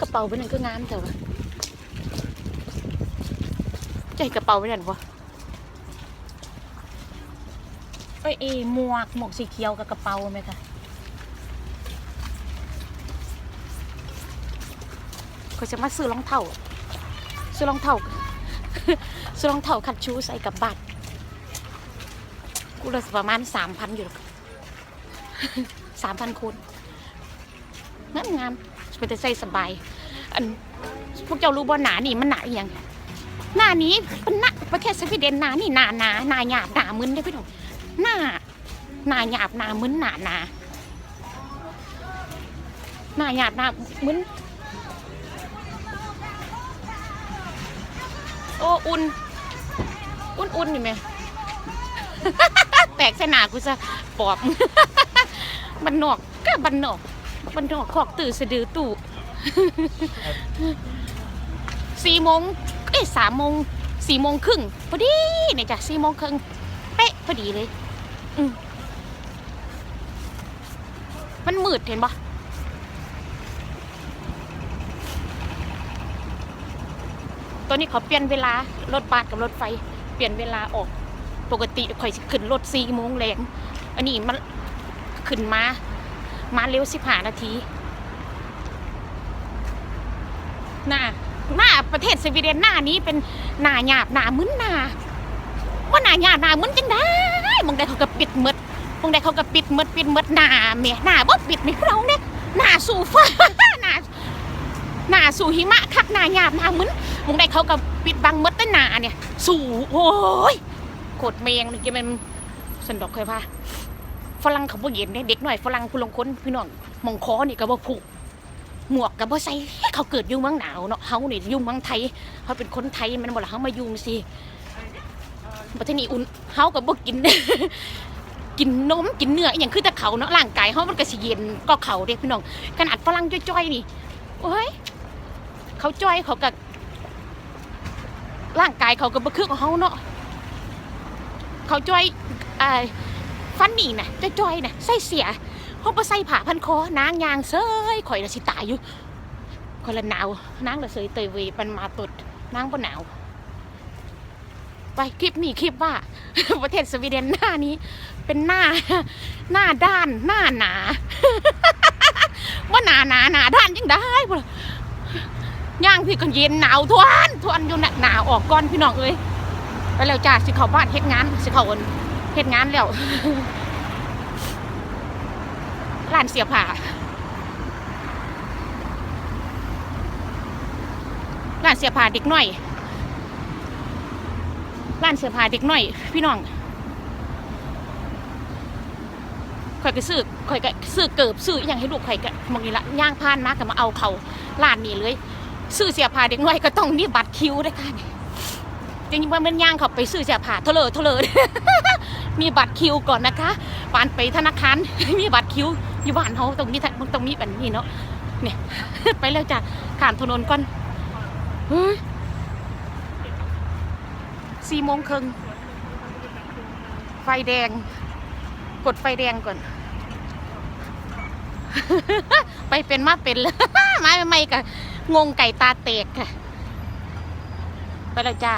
กระเป๋าเป็นนั่นก็งามแต่ว่าใจกระเป๋าเป็นนั่นวะเอ้ยเอยหมวกหมวกสีเขียวกับกระเป๋าไหมคะเขาจะมาซื้อรองเท้าซื้อรองเท้าซื้อรองเท้าคัดชูใส่กับบัตรกูเลยประมาณสามพันอยู่สามพันคูณงามงาม เป็นแต่ใส่สบาย อันพวกเจ้ารู้บ่หนานี่มันหนาอหย่างหน้านี้เป็นหน้าประเทศสวีเดนหนานี่หนาหนาหนาหยาบหนามึนได้พี่น้องหน้าหนาหยาบหนามึนหนาหนาหนาหยาบหนามึนโอ้อุ่นอุ่นอุ่นนี่ไหมแตกใส่หนากูซะปอบ บันนอกก็บันนอก บันนอกขอกตื่นสะดือตู่สี่โมงเอ้ยสามโมงสี่โมงครึ่งพอดีเนี่ยจ้ะสี่โมงครึ่งเป๊ะพอดีเลย อืมมันมืดเห็นปะตอนนี้เขาเปลี่ยนเวลารถบัสกับรถไฟ เปลี่ยนเวลาออกปกติข่อยสิขึ้นรถสี่โมงแรงอันนี้มันขึ้นมา มาเร็วสิบหานาทีหน้าหน้าประเทศสวีเดนหน้านี้เป็นหน้าหยาบหน้ามึนหน้าว่าหน้าหยาบหน้ามึนจังได้มองได้เขาก็ปิดหมดมองได้เขาก็ปิดหมดปิดหมดหน้าเมียหน้าบ่ปิดนี่เราเนี่ยหน้าสู่ฟ้าหน้าหน้าสู่หิมะคักหน้าหยาบหน้ามึนมองได้เขาก็ปิดบังหมดแต่หน้าเนี่ย สู่โอ้ยโคตรเมงนี่จะเป็นสันดอกเคยพา ฝรั่งเขาบ่เย็นเด้เด็กหน่อยฝรั่งผู้ลงคนพี่น้องมองคอนี่ก็บ่ผูกหมวกกับบ่ใส่เขาเกิดอยู่เมืองหนาวเนาะเฮานี่อยู่เมืองไทยเขาเป็นคนไทยมันบ่ล่ะเฮามาอยู่สิประเทศนี้อุ่นเฮาก็บ่กิน กินนมกินเนื้ออหย่างคือแต่เขาเนาะร่างกายเฮามันก็สิเย็นก็เขาเด้พี่น้องขนาดฝรั่งจ้อยๆนี่โอ้ยเขาจ้อยเขาก็ร่างกายเขาก็บ่คือของเฮาเนาะเขาจ้อยอ่า ฟันนี่นะจอยๆนะใส่เสียเขาไปใส่ผ้าพันคอนางยางเซยข่อยละสิตายอยู่ข่อยละหนาวนางละเสยเตยเวปันมาตุดนางบ่หนาวไปคลิปนี้คลิปว่า ประเทศสวีเดนหน้านี้ เป็นหน้าหน้าด้านหน้าหนาว่าหนาหนาหนาด้านยังได้บ่ล่ะย่างพี่ก็เย็นหนาวทวนทวนอยู่น่ะหนาวออกก่อนพี่น้องเอ้ยไปแล้วจ้าสิเขาบ้านเฮ็ดงานสิเขาอ่น เฮ็ดงานแล้วร้านเสียผ้าร้านเสียผ้าเด็กน้อยร้านเสียผ้าเด็กน้อย พี่น้องข่อยก็ซื้อข่อยก็ซื้อเกิบซื้ออย่างให้ลูกข่อยก็มองนี่ละย่างผ่านมาก็มาเอาเขาร้านนี้เลยซื้อเสียผ้าเด็กน้อยก็ต้องมีบัตรคิวได้วยค่ะนี่จริงๆว่ามันย่างเขาไปซื้อเสียผ้าเทเลอเทเลอ มีบัตรคิวก่อนนะคะปานไปธนาคาร มีบัตรคิว อยู่บ้านเขาตรงนี้ตรงนี้แบบนี้เนาะเนี่ยไปแล้วจ้ะขามถนนก่อนเฮ้ยสี่โมงครึ่งไฟแดง กดไฟแดงก่อน ไปเป็นมาเป็นเลยมาไม่กับงงไก่ตาแตกค่ะ ไปแล้วจ้า